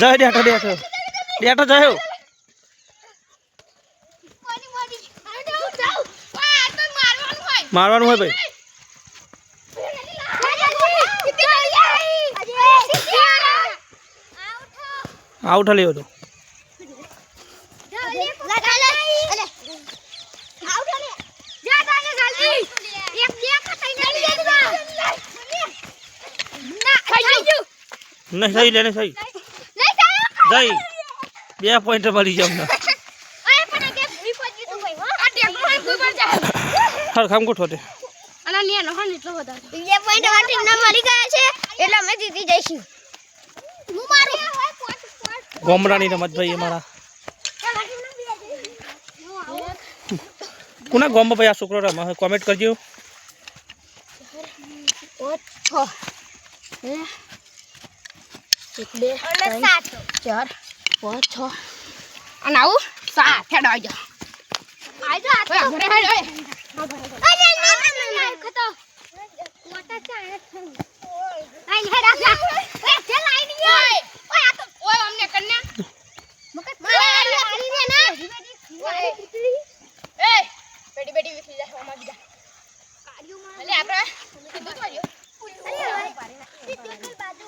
જાય ડેટો ડેટો ડેટો જાય મારવાનું હોય ભાઈ આઉટ લેવો તો નહીં સહી લે ને સહી જઈ બે પોઈન્ટ મળી જાવ ને હરખામ ગોઠવો તે. એટલે અમે જીતી જઈશું. હું મારું? ગોમડાની રમત ભાઈ અમારા. કોના ગોમમાં ભાઈ આ છોકરો રમે? કોમેન્ટ કરજો. બે સાત ચાર પાંચ છ અને આવું સાત હેડ આવજો ઓય ઘરે હેડ ઓય અરે ના ના ખતો મોટા ચાણે આઈ હેડ આ ઓય ચલ આઈ ની ઓય ઓય આ તો ઓય અમને કન્યા મકત મારે આની ને ના એ બેટી બેટી વિખી જાય અમાર બીજા એટલે આપણે કીધું તો રહ્યો બાજુ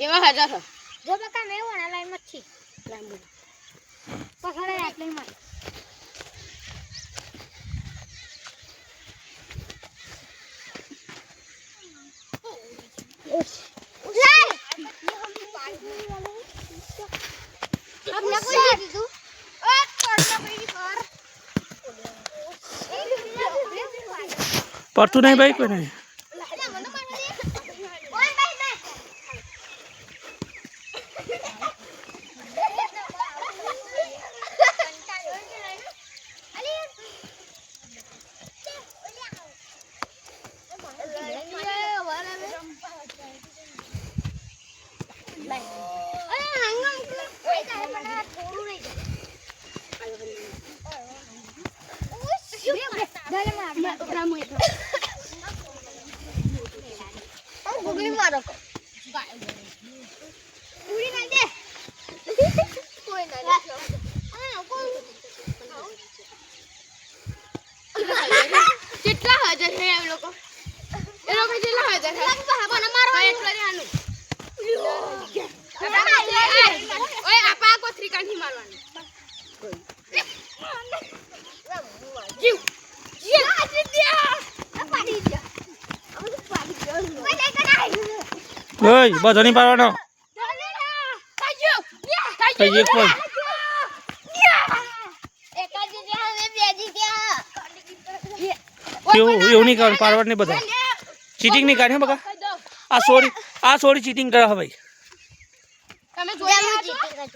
એવા હજાર જો બકા મેં એવું લાઈનમાં છી પકડે આટલી માં પડતું નહીં ભાઈ કોઈ નહીં ગુગલી મારો ઉડી ના દે કોઈ ના દે કેટલા હજાર છે એમ લોકો. એ લોકો કેટલા હજાર છે મને મારો એટલા રે આનું ઓય આપા કોથરી કાઢી મારવાની જીવ જીવ આજે દ્યા આ પાડી દ્યા અમે તો પાડી ગયો ઓય કડાઈ ઓય બધો નહીં પાડવાનો. હવે બેજી દ્યા એવું એવું નહીં કરવાનું પાડવાનું નહીં બધા. ચીટિંગ નહીં કાઢે બકા. આ સોરી આ સોરી ચીટિંગ કરે ભાઈ. તમે જોયા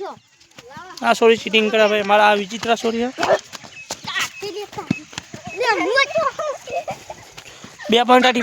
જો. આ સોરી ચીટિંગ કરે ભાઈ. મારા આ વિચિત્ર સોરી હે. બે પોઈન્ટ આ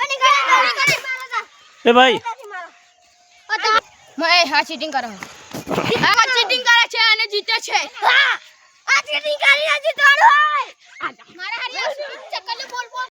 ઓને કરે ए भाई મેં હા ચીટિંગ કરો આ ચીટિંગ કરે છે અને જીતે છે આ ચીટિંગ કરી જીતવાનું હોય. મારા હારી ચક્કર બોલ બોલ.